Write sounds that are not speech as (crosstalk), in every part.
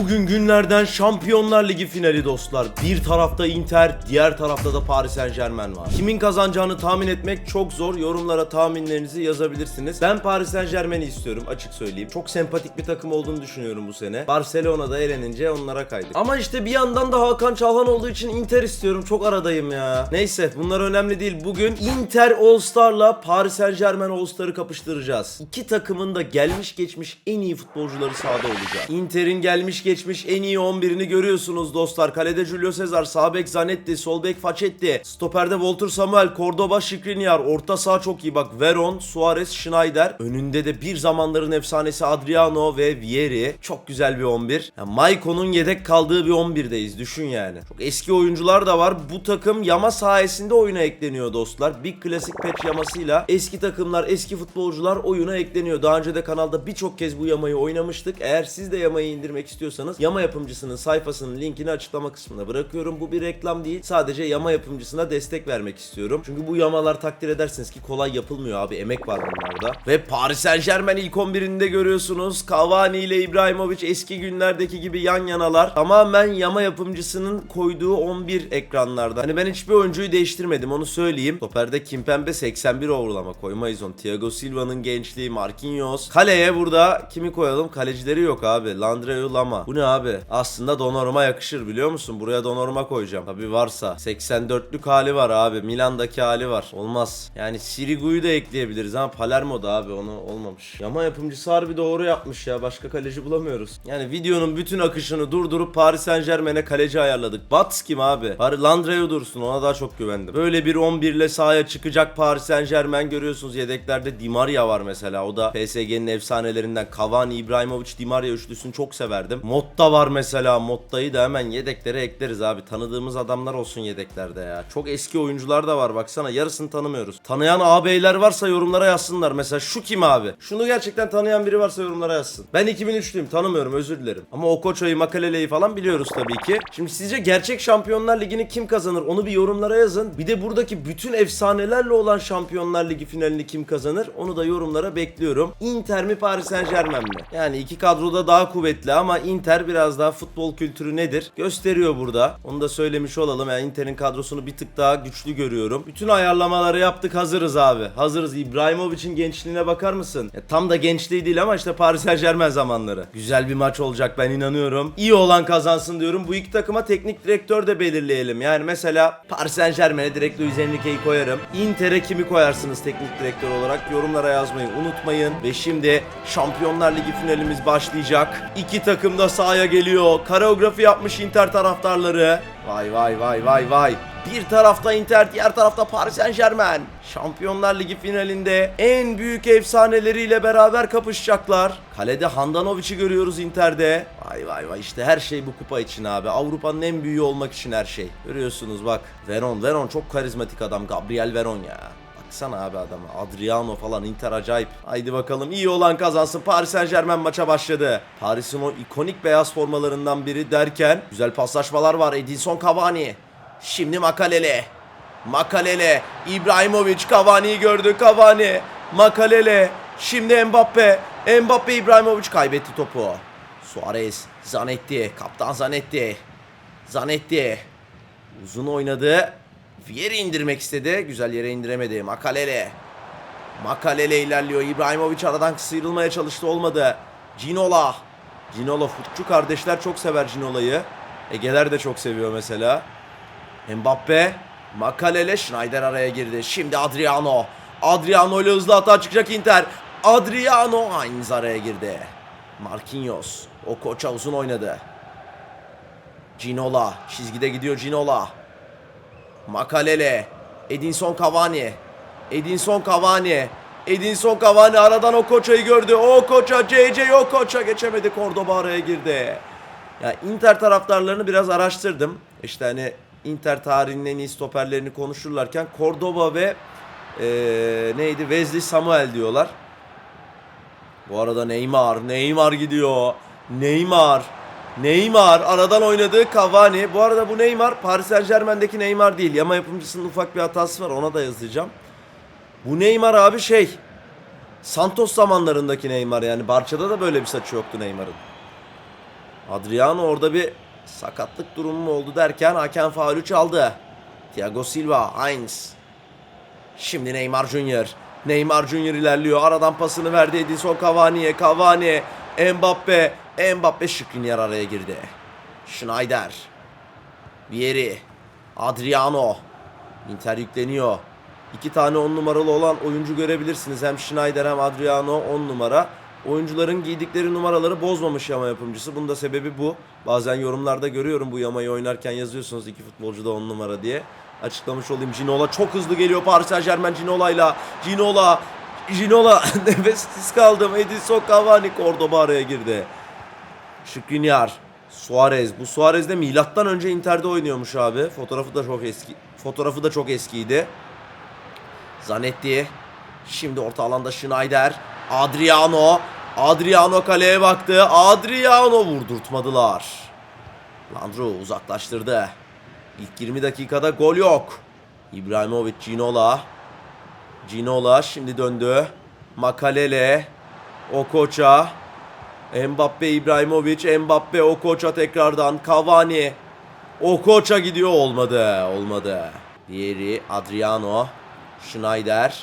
Bugün günlerden Şampiyonlar Ligi finali dostlar. Bir tarafta Inter, diğer tarafta da Paris Saint Germain var. Kimin kazanacağını tahmin etmek çok zor. Yorumlara tahminlerinizi yazabilirsiniz. Ben Paris Saint Germain'i istiyorum açık söyleyeyim. Çok sempatik bir takım olduğunu düşünüyorum bu sene. Barcelona'da elenince onlara kaydık. Ama işte bir yandan da Hakan Çalhan olduğu için Inter istiyorum. Çok aradayım ya. Neyse bunlar önemli değil. Bugün Inter All Star'la Paris Saint Germain All Star'ı kapıştıracağız. İki takımın da gelmiş geçmiş en iyi futbolcuları sahada olacak. Inter'in gelmiş geçmiş en iyi 11'ini görüyorsunuz dostlar. Kalede Julio Cesar, sağ bek Zanetti, sol bek Facchetti, stoperde Walter Samuel, Cordoba, Skriniar, orta saha çok iyi bak. Veron, Suarez, Schneider. Önünde de bir zamanların efsanesi Adriano ve Vieri. Çok güzel bir 11. Ya Maiko'nun yedek kaldığı bir 11'deyiz düşün yani. Çok eski oyuncular da var. Bu takım yama sayesinde oyuna ekleniyor dostlar. Big Classic Patch yamasıyla eski takımlar, eski futbolcular oyuna ekleniyor. Daha önce de kanalda birçok kez bu yamayı oynamıştık. Eğer siz de yamayı indirmek istiyorsanız yama yapımcısının sayfasının linkini açıklama kısmına bırakıyorum. Bu bir reklam değil. Sadece yama yapımcısına destek vermek istiyorum. Çünkü bu yamalar takdir edersiniz ki kolay yapılmıyor abi. Emek var bunlarda. Ve Paris Saint Germain ilk 11'inde görüyorsunuz. Cavani ile İbrahimovic eski günlerdeki gibi yan yanalar. Tamamen yama yapımcısının koyduğu 11 ekranlarda. Hani ben hiçbir oyuncuyu değiştirmedim onu söyleyeyim. Toperde Kimpembe 81 overlama koymayız onu. Thiago Silva'nın gençliği, Marquinhos. Kaleye burada kimi koyalım? Kalecileri yok abi. Landreu Lama. Bu ne abi? Aslında Donnarumma yakışır biliyor musun? Buraya Donnarumma koyacağım. Tabi varsa. 84'lük hali var abi. Milan'daki hali var. Olmaz. Yani Sirigu'yu da ekleyebiliriz ama Palermo'da abi onu olmamış. Yama yapımcısı harbi doğru yapmış ya. Başka kaleci bulamıyoruz. Yani videonun bütün akışını durdurup Paris Saint Germain'e kaleci ayarladık. Bats kim abi? Bari Landreu dursun ona daha çok güvendim. Böyle bir 11 ile sahaya çıkacak Paris Saint Germain görüyorsunuz. Yedeklerde Di Maria var mesela. O da PSG'nin efsanelerinden. Cavani, İbrahimovic, Di Maria üçlüsünü çok severdim. Motta var mesela. Motta'yı da hemen yedeklere ekleriz abi. Tanıdığımız adamlar olsun yedeklerde ya. Çok eski oyuncular da var baksana. Yarısını tanımıyoruz. Tanıyan ağabeyler varsa yorumlara yazsınlar. Mesela şu kim abi? Şunu gerçekten tanıyan biri varsa yorumlara yazsın. Ben 2003'lüyüm tanımıyorum özür dilerim. Ama Okocho'yu, Makalele'yi falan biliyoruz tabii ki. Şimdi sizce gerçek Şampiyonlar Ligi'ni kim kazanır? Onu bir yorumlara yazın. Bir de buradaki bütün efsanelerle olan Şampiyonlar Ligi finalini kim kazanır? Onu da yorumlara bekliyorum. Inter mi Paris Saint Germain mi? Yani iki kadroda daha kuvvetli ama Inter biraz daha futbol kültürü nedir? Gösteriyor burada. Onu da söylemiş olalım. Yani Inter'in kadrosunu bir tık daha güçlü görüyorum. Bütün ayarlamaları yaptık hazırız abi. Hazırız. İbrahimovic'in gençliğine bakar mısın? Ya tam da gençliği değil ama işte Paris Saint Germain zamanları. Güzel bir maç olacak ben inanıyorum. İyi olan kazansın diyorum. Bu iki takıma teknik direktör de belirleyelim. Yani mesela Paris Saint Germain'e direkt Luis Enrique'yi koyarım. Inter'e kimi koyarsınız teknik direktör olarak? Yorumlara yazmayı unutmayın. Ve şimdi Şampiyonlar Ligi finalimiz başlayacak. İki takım da sahaya geliyor. Kareografi yapmış Inter taraftarları. Vay vay vay vay vay. Bir tarafta Inter, diğer tarafta Paris Saint Germain. Şampiyonlar Ligi finalinde en büyük efsaneleriyle beraber kapışacaklar. Kalede Handanovic'i görüyoruz Inter'de. Vay vay vay işte her şey bu kupa için abi. Avrupa'nın en büyüğü olmak için her şey. Görüyorsunuz bak. Veron, Veron çok karizmatik adam. Gabriel Veron ya. Baksana abi adama. Adriano falan Inter acayip. Haydi bakalım iyi olan kazansın. Paris Saint Germain maça başladı. Paris'in o ikonik beyaz formalarından biri derken güzel paslaşmalar var. Edinson Cavani. Şimdi Makalele. Makalele. İbrahimovic Cavani'yi gördü. Cavani. Makalele. Şimdi Mbappe. Mbappe İbrahimovic kaybetti topu. Suarez. Zanetti. Kaptan Zanetti. Zanetti. Uzun oynadı. Vieri indirmek istedi. Güzel yere indiremedi. Makalele. Makalele ilerliyor. İbrahimovic aradan sıyrılmaya çalıştı. Olmadı. Ginola. Ginola futçu kardeşler çok sever Ginola'yı. Egeler de çok seviyor mesela. Mbappe. Makalele. Schneider araya girdi. Şimdi Adriano. Adriano ile hızlı hata çıkacak Inter. Adriano Heinz araya girdi. Marquinhos. O koça uzun oynadı. Ginola. Çizgide gidiyor Ginola. Makalele. Edinson Cavani. Edinson Cavani. Edinson Cavani aradan o koçayı gördü. O koça CC o koça geçemedi. Cordoba araya girdi. Ya Inter taraftarlarını biraz araştırdım. İşte hani Inter tarihinin en iyi stoperlerini konuşurlarken Cordoba ve eee, neydi Wesley Samuel diyorlar. Bu arada Neymar, Neymar gidiyor. Neymar, Neymar aradan oynadı Cavani. Bu arada bu Neymar Paris Saint Germain'deki Neymar değil. Yama yapımcısının ufak bir hatası var ona da yazacağım. Bu Neymar abi şey Santos zamanlarındaki Neymar yani Barça'da da böyle bir saçı yoktu Neymar'ın. Adriano orada bir sakatlık durumu mu oldu derken hakem faulü çaldı. Thiago Silva, Heinz. Şimdi Neymar Junior. Neymar Junior ilerliyor. Aradan pasını verdi Edinson Cavani'ye. Cavani, Mbappe. Mbappe Skriniar araya girdi. Schneider. Vieri. Adriano. Inter yükleniyor. İki tane on numaralı olan oyuncu görebilirsiniz. Hem Schneider hem Adriano on numara. Oyuncuların giydikleri numaraları bozmamış yama yapımcısı. Bunun da sebebi bu. Bazen yorumlarda görüyorum bu yamayı oynarken yazıyorsunuz iki futbolcu da on numara diye. Açıklamış olayım. Ginola çok hızlı geliyor Paris Saint Germain Ginola'yla. Ginola. Ginola (laughs) nefessiz kaldım. Edinson Cavani Cordoba araya girdi. Skriniar. Suarez. Bu Suarez de milattan önce Inter'de oynuyormuş abi. Fotoğrafı da çok eski. Fotoğrafı da çok eskiydi. Zanetti. Şimdi orta alanda Schneider. Adriano. Adriano kaleye baktı. Adriano vurdurtmadılar. Landro uzaklaştırdı. İlk 20 dakikada gol yok. İbrahimovic Ginola. Ginola şimdi döndü. Makalele. Okocha. Mbappe İbrahimovic. Mbappe Okocha tekrardan. Cavani. Okocha gidiyor olmadı. Olmadı. Diğeri Adriano. Schneider.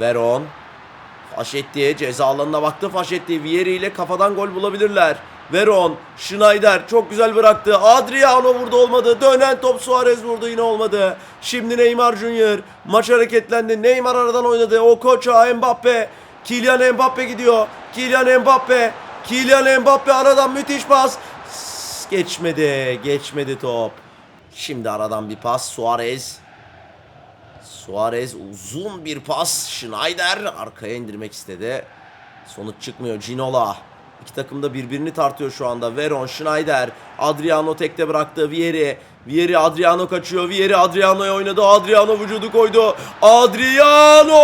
Veron. Faşetti ceza alanına baktı Faşetti. Vieri ile kafadan gol bulabilirler. Veron, Schneider çok güzel bıraktı. Adriano vurdu olmadı. Dönen top Suarez vurdu yine olmadı. Şimdi Neymar Junior. Maç hareketlendi. Neymar aradan oynadı. Okocha, Mbappe. Kylian Mbappe gidiyor. Kylian Mbappe. Kylian Mbappe aradan müthiş pas. Geçmedi. Geçmedi top. Şimdi aradan bir pas. Suarez. Suarez uzun bir pas. Schneider arkaya indirmek istedi. Sonuç çıkmıyor. Ginola. İki takım da birbirini tartıyor şu anda. Veron, Schneider. Adriano tekte bıraktı. Vieri. Vieri Adriano kaçıyor. Vieri Adriano'ya oynadı. Adriano vücudu koydu. Adriano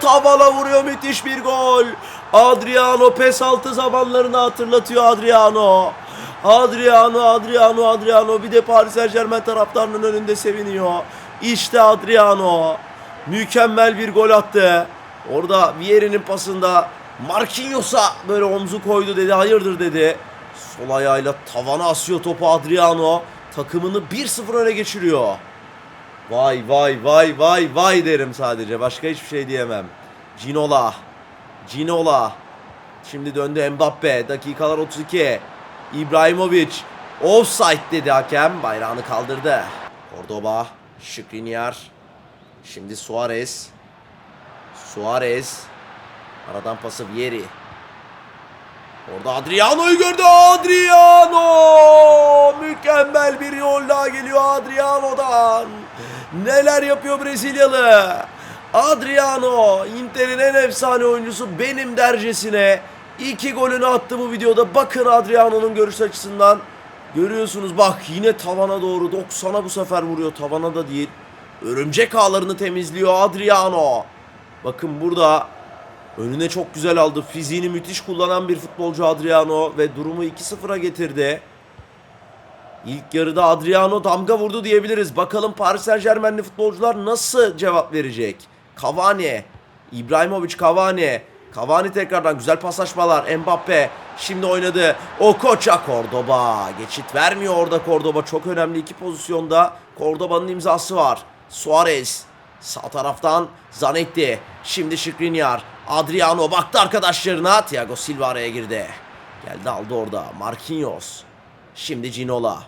tavana vuruyor. Müthiş bir gol. Adriano pes altı zamanlarını hatırlatıyor Adriano. Adriano, Adriano, Adriano. Bir de Paris Saint Germain taraftarının önünde seviniyor. İşte Adriano. Mükemmel bir gol attı. Orada Vieri'nin pasında Marquinhos'a böyle omzu koydu dedi. Hayırdır dedi. Sol ayağıyla tavana asıyor topu Adriano. Takımını 1-0 öne geçiriyor. Vay vay vay vay vay derim sadece. Başka hiçbir şey diyemem. Ginola. Ginola. Şimdi döndü Mbappe. Dakikalar 32. İbrahimovic. Offside dedi hakem. Bayrağını kaldırdı. Cordoba. Skriniar. Şimdi Suarez. Suarez. Aradan pası Vieri. Orada Adriano'yu gördü. Adriano! Mükemmel bir yol daha geliyor Adriano'dan. Neler yapıyor Brezilyalı? Adriano, Inter'in en efsane oyuncusu benim dercesine. iki golünü attı bu videoda. Bakın Adriano'nun görüş açısından. Görüyorsunuz bak yine tavana doğru 90'a bu sefer vuruyor. Tavana da değil. Örümcek ağlarını temizliyor Adriano. Bakın burada önüne çok güzel aldı. Fiziğini müthiş kullanan bir futbolcu Adriano ve durumu 2-0'a getirdi. İlk yarıda Adriano damga vurdu diyebiliriz. Bakalım Paris Saint Germain'li futbolcular nasıl cevap verecek? Cavani, İbrahimovic Cavani. Cavani tekrardan güzel paslaşmalar. Mbappe şimdi oynadı. Okocha Cordoba. Geçit vermiyor orada Cordoba. Çok önemli iki pozisyonda. Cordoba'nın imzası var. Suarez. Sağ taraftan Zanetti. Şimdi Skriniar. Adriano baktı arkadaşlarına. Thiago Silva araya girdi. Geldi aldı orada. Marquinhos. Şimdi Ginola.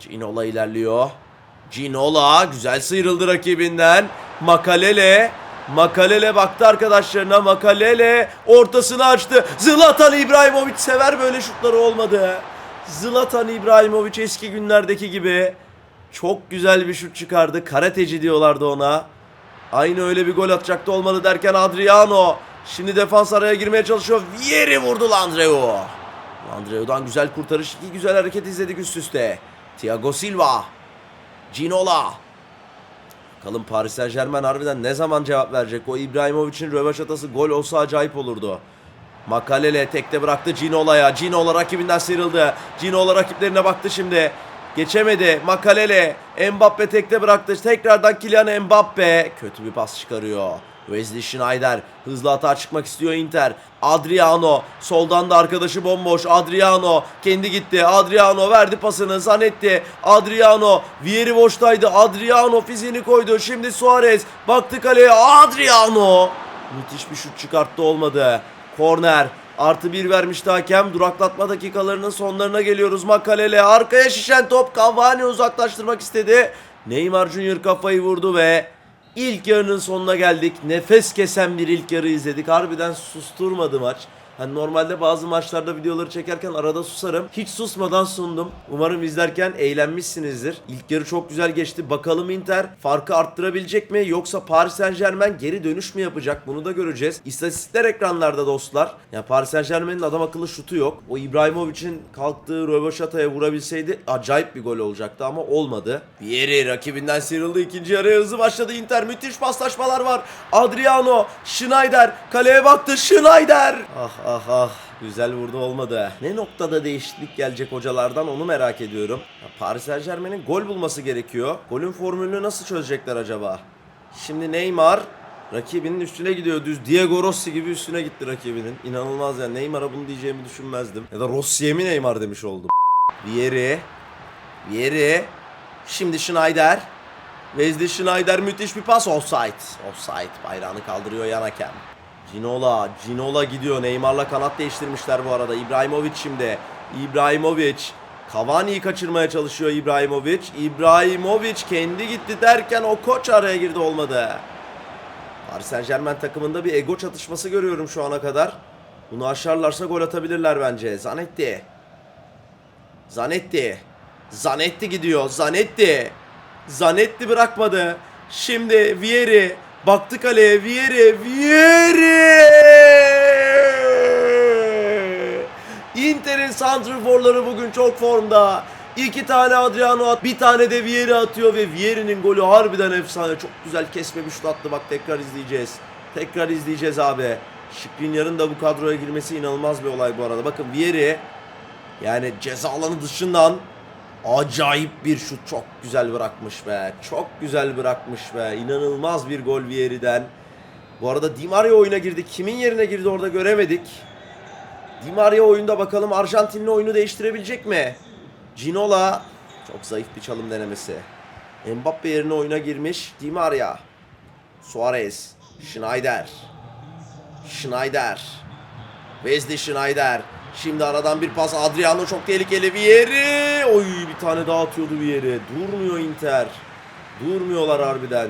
Ginola ilerliyor. Ginola güzel sıyrıldı rakibinden. Makalele. Makalele baktı arkadaşlarına. Makalele ortasını açtı. Zlatan İbrahimovic sever böyle şutları olmadı. Zlatan İbrahimovic eski günlerdeki gibi çok güzel bir şut çıkardı. Karateci diyorlardı ona. Aynı öyle bir gol atacaktı olmalı derken Adriano. Şimdi defans araya girmeye çalışıyor. Vieri vurdu Landreu. Landreu'dan güzel kurtarış. iki güzel hareket izledik üst üste. Thiago Silva. Ginola. Bakalım Paris Saint Germain harbiden ne zaman cevap verecek? O İbrahimovic'in rövaş atası gol olsa acayip olurdu. Makalele tekte bıraktı Ginola'ya. Ginola rakibinden sıyrıldı. Ginola rakiplerine baktı şimdi. Geçemedi. Makalele. Mbappe tekte bıraktı. Tekrardan Kylian Mbappe. Kötü bir pas çıkarıyor. Wesley Schneider hızlı atağa çıkmak istiyor Inter. Adriano soldan da arkadaşı bomboş. Adriano kendi gitti. Adriano verdi pasını. Zanetti. Adriano Vieri boştaydı. Adriano fiziğini koydu. Şimdi Suarez baktı kaleye. Adriano müthiş bir şut çıkarttı olmadı. Korner Artı bir vermişti hakem. Duraklatma dakikalarının sonlarına geliyoruz. Makalele arkaya şişen top Cavani uzaklaştırmak istedi. Neymar Junior kafayı vurdu ve ilk yarının sonuna geldik. Nefes kesen bir ilk yarı izledik. Harbiden susturmadı maç. Hani normalde bazı maçlarda videoları çekerken arada susarım. Hiç susmadan sundum. Umarım izlerken eğlenmişsinizdir. İlk yarı çok güzel geçti. Bakalım Inter farkı arttırabilecek mi? Yoksa Paris Saint Germain geri dönüş mü yapacak? Bunu da göreceğiz. İstatistikler ekranlarda dostlar. Ya Paris Saint Germain'in adam akıllı şutu yok. O İbrahimovic'in kalktığı röveşataya vurabilseydi acayip bir gol olacaktı ama olmadı. Vieri rakibinden sıyrıldı. İkinci yarıya hızlı başladı Inter. Müthiş paslaşmalar var. Adriano, Schneider kaleye baktı. Schneider. Ah ah ah. Güzel vurdu olmadı. Ne noktada değişiklik gelecek hocalardan onu merak ediyorum. Ya Paris Saint Germain'in gol bulması gerekiyor. Golün formülünü nasıl çözecekler acaba? Şimdi Neymar rakibinin üstüne gidiyor düz. Diego Rossi gibi üstüne gitti rakibinin. İnanılmaz ya. Neymar'a bunu diyeceğimi düşünmezdim. Ya da Rossi'ye mi Neymar demiş oldum. Vieri. Vieri. Şimdi Schneider. Wesley Schneider müthiş bir pas. Offside. Offside. Bayrağını kaldırıyor yan hakem. Ginola. Ginola gidiyor. Neymar'la kanat değiştirmişler bu arada. İbrahimovic şimdi. İbrahimovic. Cavani'yi kaçırmaya çalışıyor İbrahimovic. İbrahimovic kendi gitti derken o koç araya girdi olmadı. Paris Saint Germain takımında bir ego çatışması görüyorum şu ana kadar. Bunu aşarlarsa gol atabilirler bence. Zanetti. Zanetti. Zanetti gidiyor. Zanetti. Zanetti bırakmadı. Şimdi Vieri. Baktı kaleye. Vieri. Vieri. Inter'in santrforları bugün çok formda. İki tane Adriano at, bir tane de Vieri atıyor ve Vieri'nin golü harbiden efsane. Çok güzel kesme bir şut attı bak tekrar izleyeceğiz. Tekrar izleyeceğiz abi. Şikrinyar'ın da bu kadroya girmesi inanılmaz bir olay bu arada. Bakın Vieri yani ceza alanı dışından acayip bir şut çok güzel bırakmış be. Çok güzel bırakmış be. İnanılmaz bir gol Vieri'den. Bu arada Di Maria oyuna girdi. Kimin yerine girdi orada göremedik. Di Maria oyunda bakalım Arjantinli oyunu değiştirebilecek mi? Ginola çok zayıf bir çalım denemesi. Mbappe yerine oyuna girmiş Di Maria. Suarez, Schneider. Schneider. Wesley Schneider. Şimdi aradan bir pas Adriano çok tehlikeli bir yeri. Oy bir tane daha atıyordu bir yere. Durmuyor Inter. Durmuyorlar harbiden.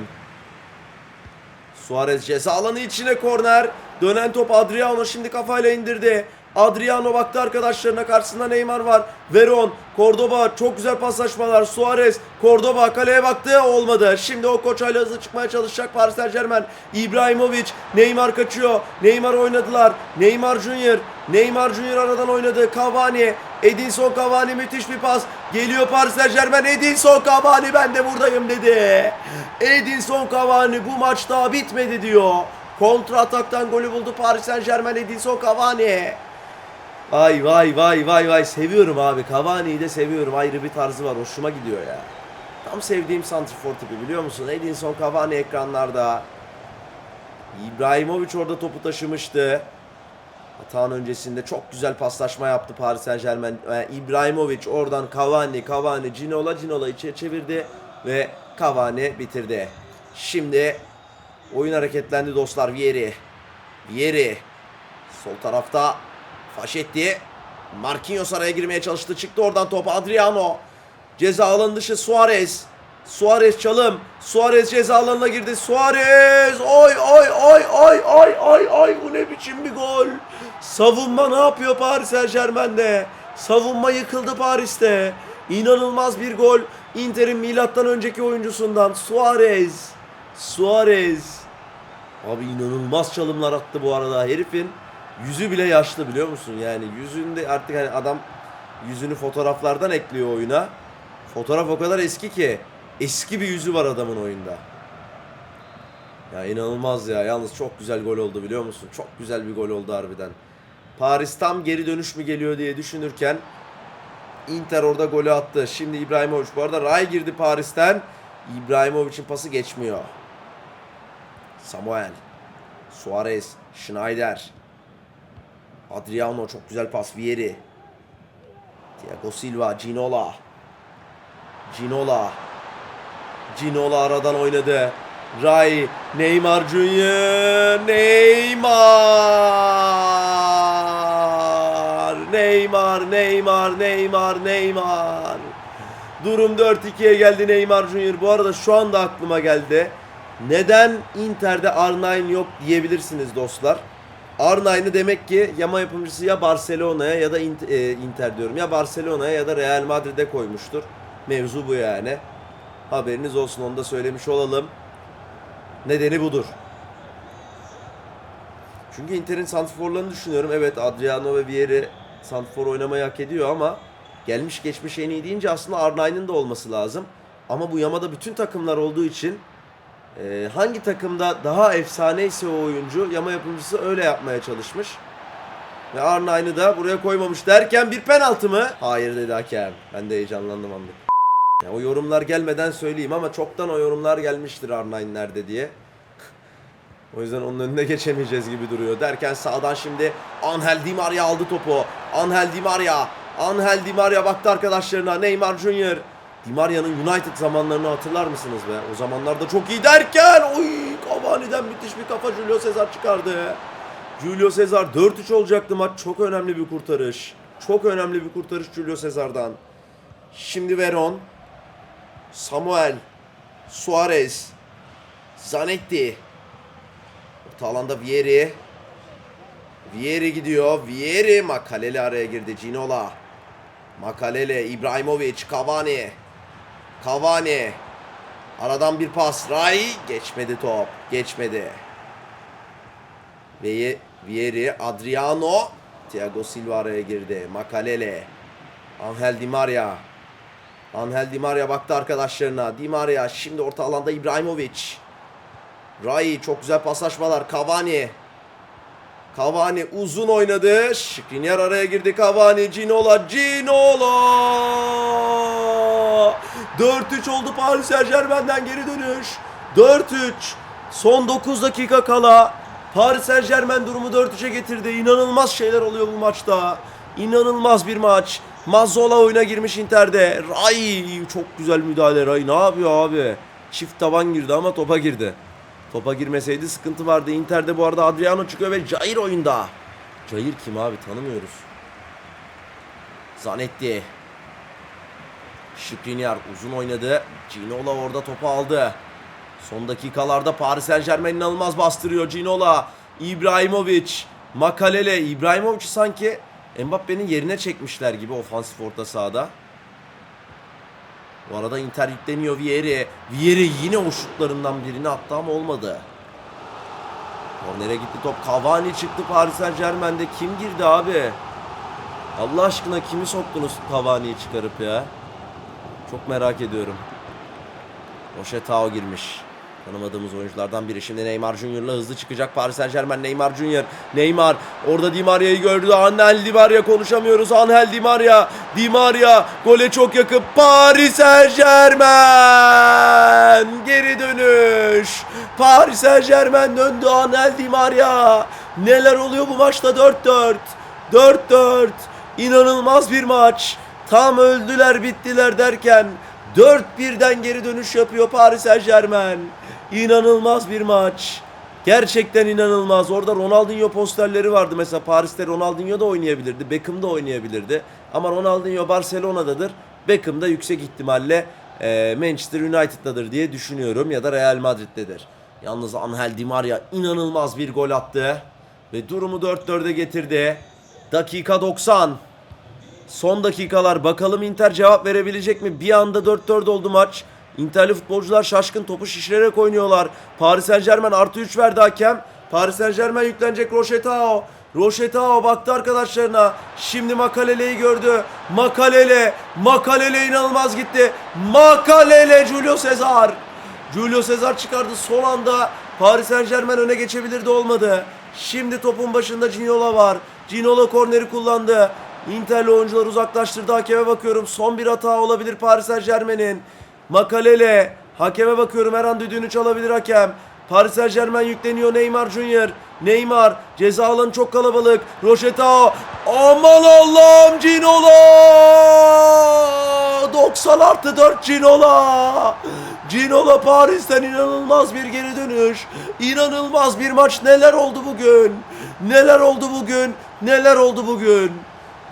Suarez ceza alanı içine korner. Dönen top Adriano şimdi kafayla indirdi. Adriano baktı arkadaşlarına karşısında Neymar var. Veron, Cordoba çok güzel paslaşmalar. Suarez, Cordoba kaleye baktı olmadı. Şimdi o koçayla hızlı çıkmaya çalışacak Paris Saint Germain. İbrahimovic, Neymar kaçıyor. Neymar oynadılar. Neymar Junior, Neymar Junior aradan oynadı. Cavani, Edinson Cavani müthiş bir pas. Geliyor Paris Saint Germain. Edinson Cavani ben de buradayım dedi. Edinson Cavani bu maç daha bitmedi diyor. Kontra ataktan golü buldu Paris Saint Germain Edinson Cavani. Vay vay vay vay vay seviyorum abi. Cavani'yi de seviyorum. Ayrı bir tarzı var. Hoşuma gidiyor ya. Tam sevdiğim santrfor tipi biliyor musun? Edinson Cavani ekranlarda. İbrahimovic orada topu taşımıştı. Hatağın öncesinde çok güzel paslaşma yaptı Paris Saint Germain. İbrahimovic oradan Cavani, Cavani, Ginola, Ginola içe çevirdi ve Cavani bitirdi. Şimdi oyun hareketlendi dostlar. Vieri. Vieri. Sol tarafta Faşetti. Marquinhos araya girmeye çalıştı. Çıktı oradan top Adriano. Ceza alanı dışı Suarez. Suarez çalım. Suarez ceza alanına girdi. Suarez! Oy oy oy oy oy oy oy bu ne biçim bir gol. Savunma ne yapıyor Paris Saint Germain'de? Savunma yıkıldı Paris'te. İnanılmaz bir gol. Inter'in milattan önceki oyuncusundan Suarez. Suarez. Abi inanılmaz çalımlar attı bu arada herifin. Yüzü bile yaşlı biliyor musun? Yani yüzünde artık hani adam yüzünü fotoğraflardan ekliyor oyuna. Fotoğraf o kadar eski ki eski bir yüzü var adamın oyunda. Ya inanılmaz ya. Yalnız çok güzel gol oldu biliyor musun? Çok güzel bir gol oldu harbiden. Paris tam geri dönüş mü geliyor diye düşünürken Inter orada golü attı. Şimdi İbrahimovic. Bu arada Ray girdi Paris'ten. İbrahimovic'in pası geçmiyor. Samuel. Suarez, Schneider. Adriano çok güzel pas. Vieri. Thiago Silva, Ginola. Ginola. Ginola aradan oynadı. Ray, Neymar Junior, Neymar. Neymar, Neymar, Neymar, Neymar. Durum 4-2'ye geldi Neymar Junior. Bu arada şu anda aklıma geldi. Neden Inter'de R9 yok diyebilirsiniz dostlar. R9'ı demek ki yama yapımcısı ya Barcelona'ya ya da e, Inter diyorum ya Barcelona'ya ya da Real Madrid'e koymuştur. Mevzu bu yani. Haberiniz olsun onu da söylemiş olalım. Nedeni budur. Çünkü Inter'in santrforlarını düşünüyorum. Evet Adriano ve Vieri santrfor oynamayı hak ediyor ama gelmiş geçmiş en iyi deyince aslında R9'ın da olması lazım. Ama bu yamada bütün takımlar olduğu için e, hangi takımda daha efsane ise o oyuncu yama yapımcısı öyle yapmaya çalışmış. Ve R9'ı da buraya koymamış derken bir penaltı mı? Hayır dedi hakem. Ben de heyecanlandım anlık. Ya o yorumlar gelmeden söyleyeyim ama çoktan o yorumlar gelmiştir R9 nerede diye. O yüzden onun önüne geçemeyeceğiz gibi duruyor. Derken sağdan şimdi Angel Di Maria aldı topu. Angel Di Maria. Angel Di Maria baktı arkadaşlarına. Neymar Junior. Di Maria'nın United zamanlarını hatırlar mısınız be? O zamanlarda çok iyi derken oy Cavani'den müthiş bir kafa Julio Cesar çıkardı. Julio Cesar 4-3 olacaktı maç. Çok önemli bir kurtarış. Çok önemli bir kurtarış Julio Cesar'dan. Şimdi Veron. Samuel. Suarez. Zanetti. Orta alanda Vieri. Vieri gidiyor. Vieri Makalele araya girdi. Ginola. Makalele, İbrahimovic, Cavani. Cavani. Aradan bir pas. Ray. Geçmedi top. Geçmedi. Ve Vieri, Adriano. Thiago Silva araya girdi. Makalele. Angel Di Maria. Angel Di Maria baktı arkadaşlarına. Di Maria şimdi orta alanda İbrahimovic. Rai çok güzel paslaşmalar. Cavani. Cavani uzun oynadı. Skriniar araya girdi. Cavani, Ginola, Ginola. 4-3 oldu Paris Saint Germain'den geri dönüş. 4-3. Son 9 dakika kala Paris Saint Germain durumu 4-3'e getirdi. İnanılmaz şeyler oluyor bu maçta. İnanılmaz bir maç. Mazzola oyuna girmiş Inter'de. Ray çok güzel müdahale Ray. Ne yapıyor abi? Çift taban girdi ama topa girdi. Topa girmeseydi sıkıntı vardı. Inter'de bu arada Adriano çıkıyor ve Jair oyunda. Jair kim abi tanımıyoruz. Zanetti. Skriniar uzun oynadı. Ginola orada topu aldı. Son dakikalarda Paris Saint Germain inanılmaz bastırıyor. Ginola, İbrahimovic, Makalele. İbrahimovic sanki Mbappe'nin yerine çekmişler gibi ofansif orta sahada. Bu arada Inter yükleniyor Vieri. Vieri yine o şutlarından birini attı ama olmadı. Kornere gitti top. Cavani çıktı Paris Saint Germain'de. Kim girdi abi? Allah aşkına kimi soktunuz Cavani'yi çıkarıp ya? Çok merak ediyorum. Oşetao girmiş. Tanımadığımız oyunculardan biri. Şimdi Neymar Junior'la hızlı çıkacak Paris Saint Germain. Neymar Junior. Neymar. Orada Di Maria'yı gördü. Angel Di Maria konuşamıyoruz. Angel Di Maria. Di Maria. Gole çok yakın. Paris Saint Germain. Geri dönüş. Paris Saint Germain döndü. Angel Di Maria. Neler oluyor bu maçta 4-4. 4-4. İnanılmaz bir maç. Tam öldüler bittiler derken 4-1'den geri dönüş yapıyor Paris Saint Germain. İnanılmaz bir maç. Gerçekten inanılmaz. Orada Ronaldinho posterleri vardı. Mesela Paris'te Ronaldinho da oynayabilirdi. Beckham da oynayabilirdi. Ama Ronaldinho Barcelona'dadır. Beckham da yüksek ihtimalle e, Manchester United'dadır diye düşünüyorum. Ya da Real Madrid'dedir. Yalnız Angel Di Maria inanılmaz bir gol attı. Ve durumu 4-4'e getirdi. Dakika 90. Son dakikalar bakalım Inter cevap verebilecek mi? Bir anda 4-4 oldu maç. Interli futbolcular şaşkın topu şişirerek oynuyorlar. Paris Saint Germain artı 3 verdi hakem. Paris Saint Germain yüklenecek Roşetao. Roşetao baktı arkadaşlarına. Şimdi Makalele'yi gördü. Makalele. Makalele inanılmaz gitti. Makalele Julio Cesar. Julio Cesar çıkardı son anda. Paris Saint Germain öne geçebilirdi olmadı. Şimdi topun başında Ginola var. Ginola korneri kullandı. Interli oyuncular uzaklaştırdı. Hakeme bakıyorum. Son bir hata olabilir Paris Saint Germain'in. Makalele. Hakeme bakıyorum. Her an düdüğünü çalabilir hakem. Paris Saint Germain yükleniyor Neymar Junior. Neymar ceza alanı çok kalabalık. Roşeta aman Allah'ım Cinola 90 artı 4 Cinola Cinola Paris'ten inanılmaz bir geri dönüş. İnanılmaz bir maç. Neler oldu bugün? Neler oldu bugün? Neler oldu bugün?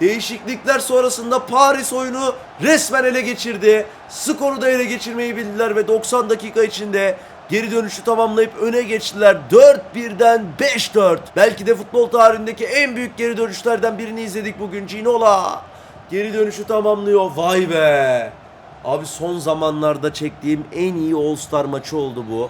Değişiklikler sonrasında Paris oyunu resmen ele geçirdi. Skoru da ele geçirmeyi bildiler ve 90 dakika içinde geri dönüşü tamamlayıp öne geçtiler. 4-1'den 5-4. Belki de futbol tarihindeki en büyük geri dönüşlerden birini izledik bugün. Ginola geri dönüşü tamamlıyor. Vay be. Abi son zamanlarda çektiğim en iyi All-Star maçı oldu bu.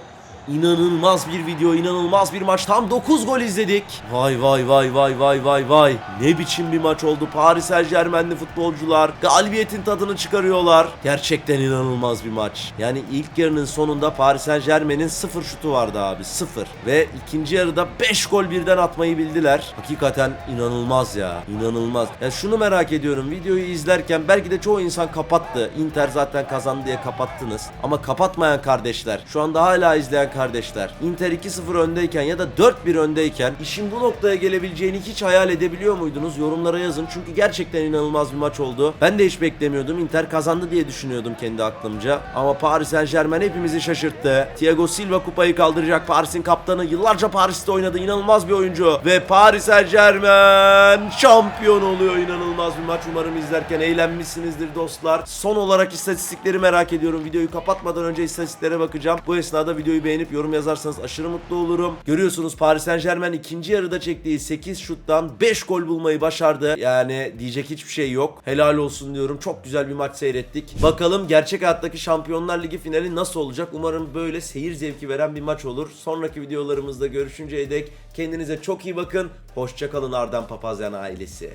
İnanılmaz bir video, inanılmaz bir maç. Tam 9 gol izledik. Vay vay vay vay vay vay vay. Ne biçim bir maç oldu. Paris Saint Germain'li futbolcular galibiyetin tadını çıkarıyorlar. Gerçekten inanılmaz bir maç. Yani ilk yarının sonunda Paris Saint Germain'in 0 şutu vardı abi. 0. Ve ikinci yarıda 5 gol birden atmayı bildiler. Hakikaten inanılmaz ya. İnanılmaz. Ya şunu merak ediyorum. Videoyu izlerken belki de çoğu insan kapattı. Inter zaten kazandı diye kapattınız. Ama kapatmayan kardeşler, şu anda hala izleyen kardeşler, Inter 2-0 öndeyken ya da 4-1 öndeyken işin bu noktaya gelebileceğini hiç hayal edebiliyor muydunuz? Yorumlara yazın. Çünkü gerçekten inanılmaz bir maç oldu. Ben de hiç beklemiyordum. Inter kazandı diye düşünüyordum kendi aklımca. Ama Paris Saint Germain hepimizi şaşırttı. Thiago Silva kupayı kaldıracak. Paris'in kaptanı yıllarca Paris'te oynadı. İnanılmaz bir oyuncu. Ve Paris Saint Germain şampiyon oluyor. İnanılmaz bir maç. Umarım izlerken eğlenmişsinizdir dostlar. Son olarak istatistikleri merak ediyorum. Videoyu kapatmadan önce istatistiklere bakacağım. Bu esnada videoyu beğenip yorum yazarsanız aşırı mutlu olurum. Görüyorsunuz Paris Saint Germain ikinci yarıda çektiği 8 şuttan 5 gol bulmayı başardı. Yani diyecek hiçbir şey yok. Helal olsun diyorum. Çok güzel bir maç seyrettik. Bakalım gerçek hayattaki Şampiyonlar Ligi finali nasıl olacak? Umarım böyle seyir zevki veren bir maç olur. Sonraki videolarımızda görüşünceye dek kendinize çok iyi bakın. Hoşçakalın Ardan Papazyan ailesi.